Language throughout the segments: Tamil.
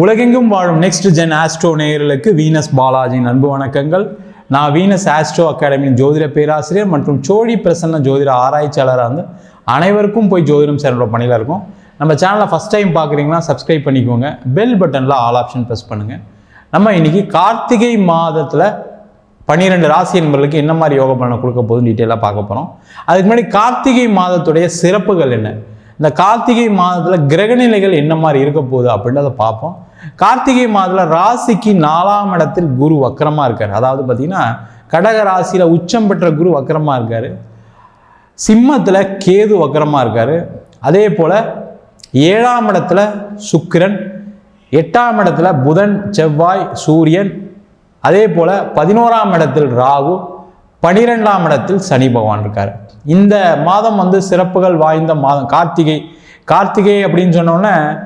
உலகெங்கும் வாழும் நெக்ஸ்ட் ஜென் ஆஸ்ட்ரோ நேயர்களுக்கு வீனஸ் பாலாஜியின் அன்பு வணக்கங்கள். நான் வீனஸ் ஆஸ்ட்ரோ அகாடமியின் ஜோதிட பேராசிரியர் மற்றும் சோழி பிரசன்ன ஜோதிட ஆராய்ச்சியாளராக வந்து அனைவருக்கும் போய் ஜோதிடம் சேர்ந்த பணியில் இருக்கும். நம்ம சேனலை ஃபஸ்ட் டைம் பார்க்குறீங்கன்னா சப்ஸ்கிரைப் பண்ணிக்கோங்க. பெல் பட்டனில் ஆல் ஆப்ஷன் ப்ரெஸ் பண்ணுங்கள் நம்ம இன்றைக்கி கார்த்திகை மாதத்தில் பன்னிரெண்டு ராசி என்பவர்களுக்கு என்ன மாதிரி யோகா பலனை கொடுக்க போதும் டீட்டெயிலாக பார்க்க போகிறோம் அதுக்கு முன்னாடி கார்த்திகை மாதத்துடைய சிறப்புகள் என்ன? இந்த கார்த்திகை மாதத்தில் கிரகநிலைகள் என்ன மாதிரி இருக்க போகுது அப்படின்றத பார்ப்போம். கார்த்திகை மாதத்தில் ராசிக்கு நாலாம் இடத்தில் குரு வக்கரமாக இருக்கார். அதாவது பார்த்தீங்கன்னா கடக ராசியில் உச்சம் பெற்ற குரு வக்கரமாக இருக்கார். சிம்மத்தில் கேது வக்கரமாக இருக்கார். அதே போல் ஏழாம் இடத்துல சுக்கிரன் எட்டாம் இடத்துல புதன் செவ்வாய் சூரியன் அதே போல் பதினோராம் இடத்தில் ராகு பனிரெண்டாம் இடத்தில் சனி பகவான் இருக்கார். இந்த மாதம் வந்து சிறப்புகள் வாய்ந்த மாதம். கார்த்திகை. கார்த்திகை அப்படின்னு சொன்னோன்னே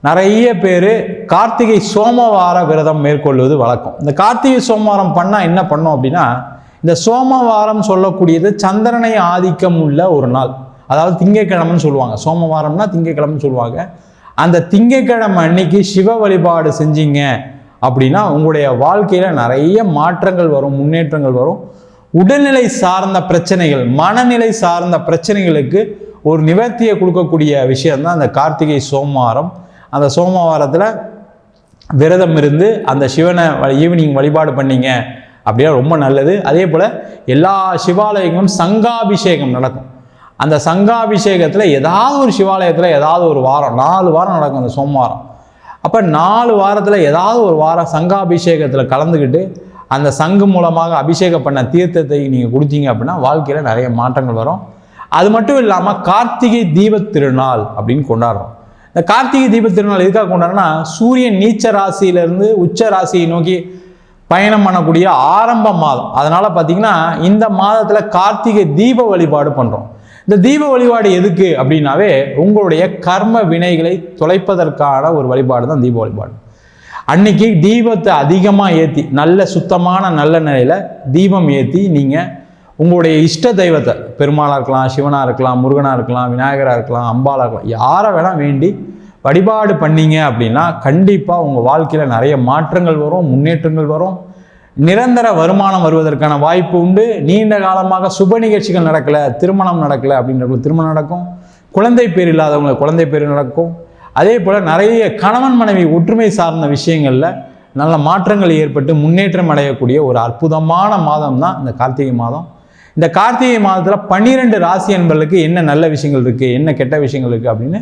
நிறைய பேர் கார்த்திகை சோமவார விரதம் மேற்கொள்வது வழக்கம். இந்த கார்த்திகை சோமவாரம் பண்ணால் என்ன பண்ணோம் அப்படின்னா இந்த சோமவாரம் சொல்லக்கூடியது சந்திரனை ஆதிக்கம் உள்ள ஒரு நாள். அதாவது திங்கட்கிழமைன்னு சொல்லுவாங்க. சோமவாரம்னா திங்கட்கிழமைன்னு சொல்லுவாங்க. அந்த திங்கட்கிழமை அன்னைக்கு சிவ வழிபாடு செஞ்சீங்க அப்படின்னா உங்களுடைய வாழ்க்கையில் நிறைய மாற்றங்கள் வரும் முன்னேற்றங்கள் வரும். உடல்நிலை சார்ந்த பிரச்சனைகள் மனநிலை சார்ந்த பிரச்சனைகளுக்கு ஒரு நிவர்த்தியை கொடுக்கக்கூடிய விஷயம்தான் அந்த கார்த்திகை சோமவாரம். அந்த சோமவாரத்தில் விரதம் இருந்து அந்த சிவனை ஈவினிங் வழிபாடு பண்ணீங்க அப்படின்னா ரொம்ப நல்லது. அதே போல் எல்லா சிவாலயங்களும் சங்காபிஷேகம் நடக்கும். அந்த சங்காபிஷேகத்தில் ஏதாவது ஒரு சிவாலயத்தில் ஏதாவது ஒரு வாரம் நாலு வாரம் நடக்கும் அந்த சோமவாரம். அப்போ நாலு வாரத்தில் ஏதாவது ஒரு வாரம் சங்காபிஷேகத்தில் கலந்துக்கிட்டு அந்த சங்கு மூலமாக அபிஷேகம் பண்ண தீர்த்தத்தை நீங்கள் கொடுத்தீங்க அப்படின்னா வாழ்க்கையில் நிறைய மாற்றங்கள் வரும். அது மட்டும் இல்லாமல் கார்த்திகை தீபத் திருநாள் அப்படின்னு கொண்டாடுறோம். இந்த கார்த்திகை தீபத்திருநாள் எதுக்காக கொண்டாடுறோம்னா சூரியன் நீச்ச ராசியிலிருந்து உச்ச ராசியை நோக்கி பயணம் பண்ணக்கூடிய ஆரம்ப மாதம். அதனால் பார்த்தீங்கன்னா இந்த மாதத்தில் கார்த்திகை தீப வழிபாடு பண்ணுறோம் இந்த தீப வழிபாடு எதுக்கு அப்படின்னாவே உங்களுடைய கர்ம வினைகளை தொலைப்பதற்கான ஒரு வழிபாடு தான் தீப வழிபாடு. அன்னைக்கு தீபத்தை அதிகமாக ஏற்றி நல்ல சுத்தமான நல்ல நிலையில் தீபம் ஏற்றி நீங்கள் உங்களுடைய இஷ்ட தெய்வத்தை பெருமாளாக இருக்கலாம் சிவனாக இருக்கலாம் முருகனாக இருக்கலாம் விநாயகராக இருக்கலாம் அம்பாலாக இருக்கலாம் யாரை வேணால் வேண்டி வழிபாடு பண்ணீங்க அப்படின்னா கண்டிப்பாக உங்கள் வாழ்க்கையில் நிறைய மாற்றங்கள் வரும் முன்னேற்றங்கள் வரும். நிரந்தர வருமானம் வருவதற்கான வாய்ப்பு உண்டு. நீண்ட காலமாக சுப நிகழ்ச்சிகள் நடக்கலை திருமணம் நடக்கலை அப்படின்றவங்களுக்கு திருமணம் நடக்கும். குழந்தை பேர் இல்லாதவங்களுக்கு குழந்தை பேர் நடக்கும். அதே போல் நிறைய கணவன் மனைவி ஒற்றுமை சார்ந்த விஷயங்களில் நல்ல மாற்றங்கள் ஏற்பட்டு முன்னேற்றம் அடையக்கூடிய ஒரு அற்புதமான மாதம் தான் இந்த கார்த்திகை மாதம். இந்த கார்த்திகை மாதத்தில் பன்னிரெண்டு ராசி என்பர்களுக்கு என்ன நல்ல விஷயங்கள் இருக்குது என்ன கெட்ட விஷயங்கள் இருக்குது அப்படின்னு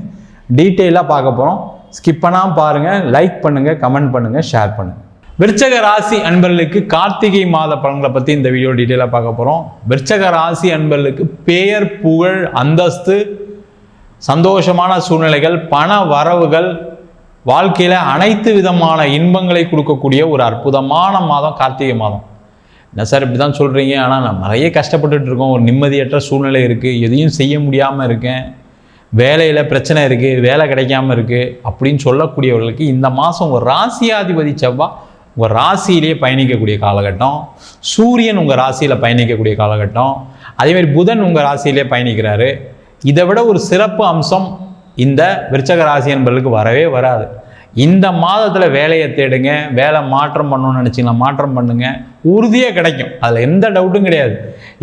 டீட்டெயிலாக பார்க்க போகிறோம் ஸ்கிப் பண்ணாமல் பாருங்கள் லைக் பண்ணுங்கள் கமெண்ட் பண்ணுங்கள் ஷேர் பண்ணுங்கள் விருச்சக ராசி அன்பர்களுக்கு கார்த்திகை மாத பலன்களை பற்றி இந்த வீடியோ டீட்டெயிலாக பார்க்க போகிறோம் விருச்சக ராசி அன்பர்களுக்கு பெயர் புகழ் அந்தஸ்து சந்தோஷமான சூழ்நிலைகள் பண வரவுகள் வாழ்க்கையில் அனைத்து விதமான இன்பங்களை கொடுக்கக்கூடிய ஒரு அற்புதமான மாதம் கார்த்திகை மாதம். என்ன சார் இப்படி தான் சொல்கிறீங்க ஆனால் நான் நிறைய கஷ்டப்பட்டுட்டு இருக்கோம். ஒரு நிம்மதியற்ற சூழ்நிலை இருக்குது எதையும் செய்ய முடியாமல் இருக்கேன். வேலையில் பிரச்சனை இருக்குது வேலை கிடைக்காம இருக்குது அப்படின்னு சொல்லக்கூடியவர்களுக்கு இந்த மாதம் ஒரு ராசியாதிபதி செவ்வாய் உங்கள் ராசியிலேயே பயணிக்கக்கூடிய காலகட்டம். சூரியன் உங்கள் ராசியில் பயணிக்கக்கூடிய காலகட்டம். அதேமாதிரி புதன் உங்கள் ராசியிலே பயணிக்கிறாரு. இதை விட ஒரு சிறப்பு அம்சம் இந்த விருச்சக ராசி என்பதற்கு வரவே வராது. இந்த மாதத்தில் வேலையை தேடுங்க வேலை மாற்றம் பண்ணணும்னு நினச்சிங்களா மாற்றம் பண்ணுங்கள் உறுதியாக கிடைக்கும். அதில் எந்த டவுட்டும் கிடையாது.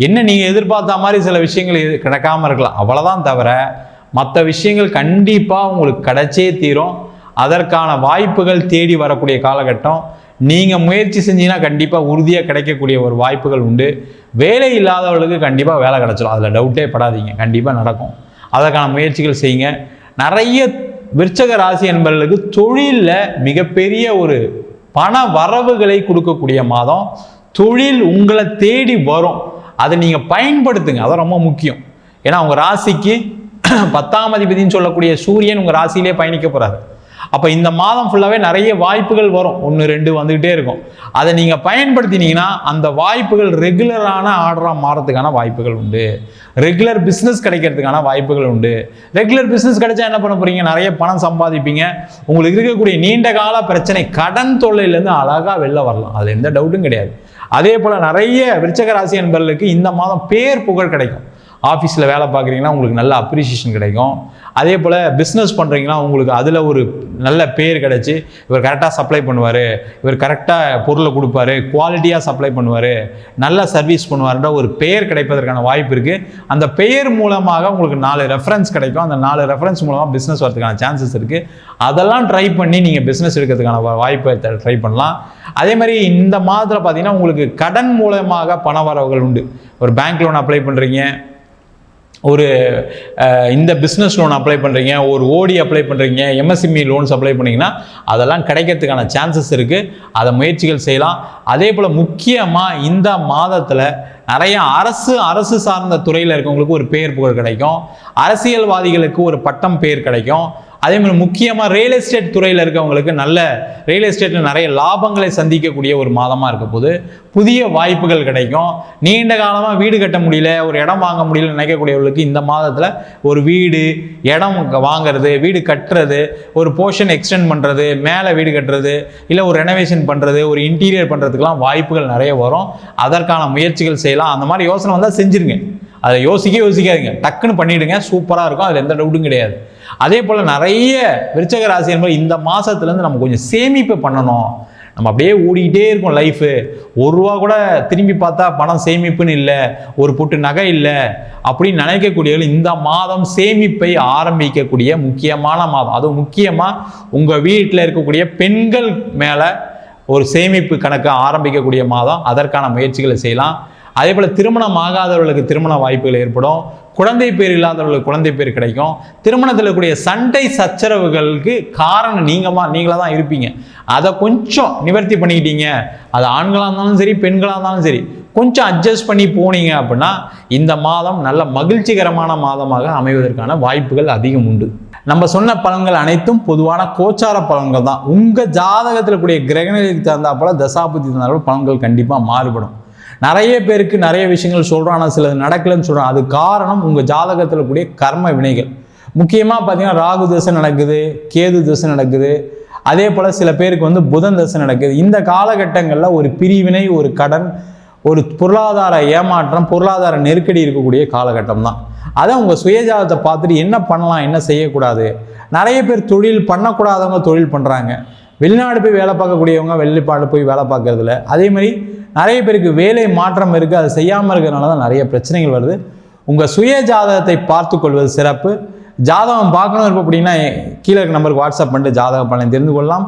என்ன நீங்கள் எதிர்பார்த்த மாதிரி சில விஷயங்கள் கிடைக்காமல் கிடைக்காம இருக்கலாம். அவ்வளோதான் தவிர மற்ற விஷயங்கள் கண்டிப்பாக உங்களுக்கு கிடைச்சே தீரும். அதற்கான வாய்ப்புகள் தேடி வரக்கூடிய காலகட்டம். நீங்கள் முயற்சி செஞ்சீங்கன்னா கண்டிப்பாக உறுதியாக கிடைக்கக்கூடிய ஒரு வாய்ப்புகள் உண்டு. வேலை இல்லாதவர்களுக்கு கண்டிப்பாக வேலை கிடைச்சிடும் அதில் டவுட்டே படாதீங்க. கண்டிப்பாக நடக்கும். அதற்கான முயற்சிகள் செய்யுங்க. நிறைய விற்சக ராசி என்பவர்களுக்கு தொழிலில் மிகப்பெரிய ஒரு பண வரவுகளை கொடுக்கக்கூடிய மாதம். தொழில் உங்களை தேடி வரும். அதை நீங்கள் பயன்படுத்துங்க. அதான் ரொம்ப முக்கியம். ஏன்னா உங்கள் ராசிக்கு பத்தாம் அதிபதினு சொல்லக்கூடிய சூரியன் உங்கள் ராசியிலே பயணிக்க போகிறாரு அப்போ இந்த மாதம் ஃபுல்லாகவே நிறைய வாய்ப்புகள் வரும். ஒன்று ரெண்டு வந்துக்கிட்டே இருக்கும். அதை நீங்கள் பயன்படுத்தினீங்கன்னா அந்த வாய்ப்புகள் ரெகுலரான ஆர்டராக மாறதுக்கான வாய்ப்புகள் உண்டு. ரெகுலர் பிஸ்னஸ் கிடைக்கிறதுக்கான வாய்ப்புகள் உண்டு. ரெகுலர் பிஸ்னஸ் கிடைச்சா என்ன பண்ண போகிறீங்க நிறைய பணம் சம்பாதிப்பீங்க. உங்களுக்கு இருக்கக்கூடிய நீண்ட கால பிரச்சனை கடன் தொல்லையிலேருந்து அழகாக வெளில வரலாம். அதில் எந்த டவுட்டும் கிடையாது. அதே போல் நிறைய விருச்சக ராசி என்பவர்களுக்கு இந்த மாதம் பேர் புகழ் கிடைக்கும். ஆஃபீஸில் வேலை பார்க்குறீங்கன்னா உங்களுக்கு நல்ல அப்ரிசியேஷன் கிடைக்கும். அதே போல் பிஸ்னஸ் பண்ணுறீங்கன்னா உங்களுக்கு அதில் ஒரு நல்ல பேர் கிடச்சி இவர் கரெக்டாக சப்ளை பண்ணுவார். இவர் கரெக்டாக பொருளை கொடுப்பாரு குவாலிட்டியாக சப்ளை பண்ணுவார். நல்ல சர்வீஸ் பண்ணுவார்ன்ற ஒரு பெயர் கிடைப்பதற்கான வாய்ப்பு இருக்குது அந்த பெயர் மூலமாக உங்களுக்கு நாலு ரெஃபரன்ஸ் கிடைக்கும். அந்த நாலு ரெஃபரன்ஸ் மூலமாக பிஸ்னஸ் வரதுக்கான சான்சஸ் இருக்குது அதெல்லாம் ட்ரை பண்ணி நீங்கள் பிஸ்னஸ் எடுக்கிறதுக்கான வாய்ப்பை ட்ரை பண்ணலாம். அதே மாதிரி இந்த மாதத்தில் பார்த்தீங்கன்னா உங்களுக்கு கடன் மூலமாக பண வரவுகள் உண்டு. ஒரு பேங்க் லோன் அப்ளை பண்ணுறீங்க ஒரு இந்த பிஸ்னஸ் லோன் அப்ளை பண்ணுறீங்க ஒரு ஓடி அப்ளை பண்ணுறீங்க எம்எஸ்எம்இ லோன்ஸ் அப்ளை பண்ணிங்கன்னா அதெல்லாம் கிடைக்கிறதுக்கான சான்சஸ் இருக்குது அதை முயற்சிகள் செய்யலாம். அதே போல் முக்கியமாக இந்த மாதத்தில் நிறைய அரசு அரசு சார்ந்த துறையில் இருக்கவங்களுக்கு ஒரு பேர் புகழ் கிடைக்கும். அரசியல்வாதிகளுக்கு ஒரு பட்டம் பேர் கிடைக்கும். அதே மாதிரி முக்கியமாக ரியல் எஸ்டேட் துறையில் இருக்கவங்களுக்கு நல்ல ரியல் எஸ்டேட்டில் நிறைய லாபங்களை சந்திக்கக்கூடிய ஒரு மாதமாக இருக்க போது புதிய வாய்ப்புகள் கிடைக்கும். நீண்ட காலமாக வீடு கட்ட முடியல ஒரு இடம் வாங்க முடியல நினைக்கக்கூடியவர்களுக்கு இந்த மாதத்தில் ஒரு வீடு இடம் வாங்குறது வீடு கட்டுறது ஒரு போர்ஷன் எக்ஸ்டெண்ட் பண்ணுறது மேலே வீடு கட்டுறது இல்லை ஒரு ரெனோவேஷன் பண்ணுறது ஒரு இன்டீரியர் பண்ணுறதுக்கெலாம் வாய்ப்புகள் நிறைய வரும். அதற்கான முயற்சிகள் செய்யலாம். அந்த மாதிரி யோசனை வந்தால் செஞ்சுருங்க. அதை யோசிக்க யோசிக்காதீங்க. டக்குன்னு பண்ணிவிடுங்க சூப்பராக இருக்கும் அதில் எந்த டவுட்டும் கிடையாது. அதே போல் நிறைய விருச்சக ராசி என்பது இந்த மாதத்துலேருந்து நம்ம கொஞ்சம் சேமிப்பு பண்ணணும். நம்ம அப்படியே ஓடிக்கிட்டே இருக்கும் லைஃபு ஒரு ரூபா கூட திரும்பி பார்த்தா பணம் சேமிப்புன்னு இல்லை ஒரு பொட்டு நகை இல்லை அப்படின்னு நினைக்கக்கூடியவர்கள் இந்த மாதம் சேமிப்பை ஆரம்பிக்கக்கூடிய முக்கியமான மாதம். அதுவும் முக்கியமாக உங்கள் வீட்டில் இருக்கக்கூடிய பெண்கள் மேலே ஒரு சேமிப்பு கணக்கை ஆரம்பிக்கக்கூடிய மாதம். அதற்கான முயற்சிகளை செய்யலாம். அதே போல் திருமணம் ஆகாதவர்களுக்கு திருமண வாய்ப்புகள் ஏற்படும். குழந்தை பேர் இல்லாதவர்களுக்கு குழந்தை பேர் கிடைக்கும். திருமணத்தில் இருக்கக்கூடிய சண்டை சச்சரவுகளுக்கு காரணம் நீங்கள் நீங்களாக தான் இருப்பீங்க. அதை கொஞ்சம் நிவர்த்தி பண்ணிக்கிட்டீங்க. அது ஆண்களாக இருந்தாலும் சரி பெண்களாக இருந்தாலும் சரி கொஞ்சம் அட்ஜஸ்ட் பண்ணி போனீங்க அப்படின்னா இந்த மாதம் நல்ல மகிழ்ச்சிகரமான மாதமாக அமைவதற்கான வாய்ப்புகள் அதிகம் உண்டு. நம்ம சொன்ன பலன்கள் அனைத்தும் பொதுவான கோச்சார பலன்கள் தான். உங்கள் ஜாதகத்தில் கூடிய கிரகநிலைக்கு தகுந்தாப்போல் தசாபுத்தி தகுந்தாப்போல பலன்கள் கண்டிப்பாக மாறுபடும். நிறைய பேருக்கு நிறைய விஷயங்கள் சொல்கிறோம் ஆனால் சிலது நடக்கலைன்னு சொல்கிறோம் அது காரணம் உங்கள் ஜாதகத்தில் கூடிய கர்ம வினைகள். முக்கியமாக பார்த்தீங்கன்னா ராகு தசை நடக்குது கேது தசை நடக்குது. அதே போல் சில பேருக்கு வந்து புதன் தசை நடக்குது. இந்த காலகட்டங்களில் ஒரு பிரிவினை ஒரு கடன் ஒரு பொருளாதார ஏமாற்றம் பொருளாதார நெருக்கடி இருக்கக்கூடிய காலகட்டம் தான். அதை உங்கள் சுயஜாதத்தை பார்த்துட்டு என்ன பண்ணலாம் என்ன செய்யக்கூடாது? நிறைய பேர் தொழில் பண்ணக்கூடாதவங்க தொழில் பண்ணுறாங்க வெளிநாடு போய் வேலை பார்க்கக்கூடியவங்க வெளிப்பாடு போய் வேலை பார்க்கறதில்ல. அதே மாதிரி நிறைய பேருக்கு வேலை மாற்றம் இருக்குது அதை செய்யாமல் இருக்கிறனால தான் நிறைய பிரச்சனைகள் வருது. உங்கள் சுய ஜாதகத்தை பார்த்து கொள்வது சிறப்பு. ஜாதகம் பார்க்கணும் இருப்போம் அப்படின்னா கீழே இருக்க நம்பருக்கு வாட்ஸ்அப் பண்ணிட்டு ஜாதக பலனை தெரிந்து கொள்ளலாம்.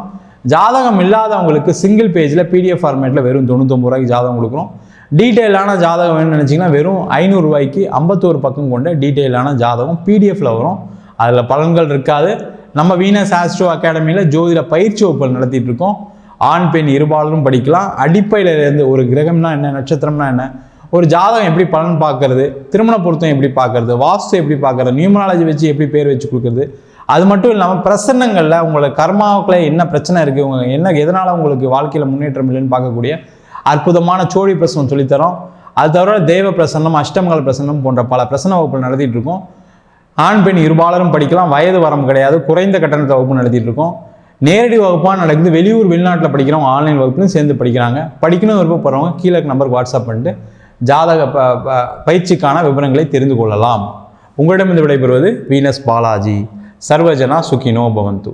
ஜாதகம் இல்லாதவங்களுக்கு சிங்கிள் பேஜில் பிடிஎஃப் ஃபார்மேட்டில் வெறும் தொண்ணூத்தொம்பது ரூபாய்க்கு ஜாதகம் கொடுக்குறோம் டீட்டெயிலான ஜாதகம் வேணும்னு நினச்சிங்கன்னா வெறும் ஐநூறுரூவாய்க்கு ஐம்பத்தோரு பக்கம் கொண்ட டீட்டெயிலான ஜாதகம் பிடிஎஃப்பில் வரும். அதில் பலன்கள் இருக்காது. நம்ம வீனஸ் ஆஸ்ட்ரோ அகாடமியில் ஜோதிட பயிற்சி வகுப்புகள் நடத்திட்டு இருக்கோம். ஆண் பெண் இருபாலரும் படிக்கலாம். அடிப்படையில இருந்து ஒரு கிரகம்னா என்ன நட்சத்திரம்னா என்ன? ஒரு ஜாதகம் எப்படி பலன் பார்க்கறது? திருமண பொருத்தம் எப்படி பார்க்கறது? வாஸ்து எப்படி பார்க்கறது? நியூமனாலஜி வச்சு எப்படி பேர் வச்சு கொடுக்குறது? அது மட்டும் இல்லாமல் பிரசன்னங்களில் உங்களை கர்மாவுக்குள்ள என்ன பிரச்சனை இருக்குது உங்க என்ன எதனால் உங்களுக்கு வாழ்க்கையில் முன்னேற்றம் இல்லைன்னு பார்க்கக்கூடிய அற்புதமான சோழி பிரசனம் சொல்லித்தரோம். அது தவிர தேவ பிரசன்னம் அஷ்டமங்கல பிரசன்னம் போன்ற பல பிரசன்ன வகுப்புகள் நடத்திட்டு இருக்கோம். ஆண் பெண் இருபாலரும் படிக்கலாம். வயது வரம்பு கிடையாது. குறைந்த கட்டணத்தை வகுப்பு நடத்திட்டு இருக்கோம். நேரடி வகுப்பாக நடக்குது வெளியூர் வெளிநாட்டில் படிக்கிறவங்க ஆன்லைன் வகுப்புலையும் சேர்ந்து படிக்கிறாங்க. படிக்கணும் விருப்பப்படுறவங்க கீழே நம்பருக்கு வாட்ஸ்அப் பண்ணிட்டு ஜாதக ப ப- பயிற்சிக்கான விவரங்களை தெரிந்து கொள்ளலாம். உங்களிடமிருந்து விடைபெறுவது வீனஸ் பாலாஜி. சர்வஜனா சுகினோ பவந்து.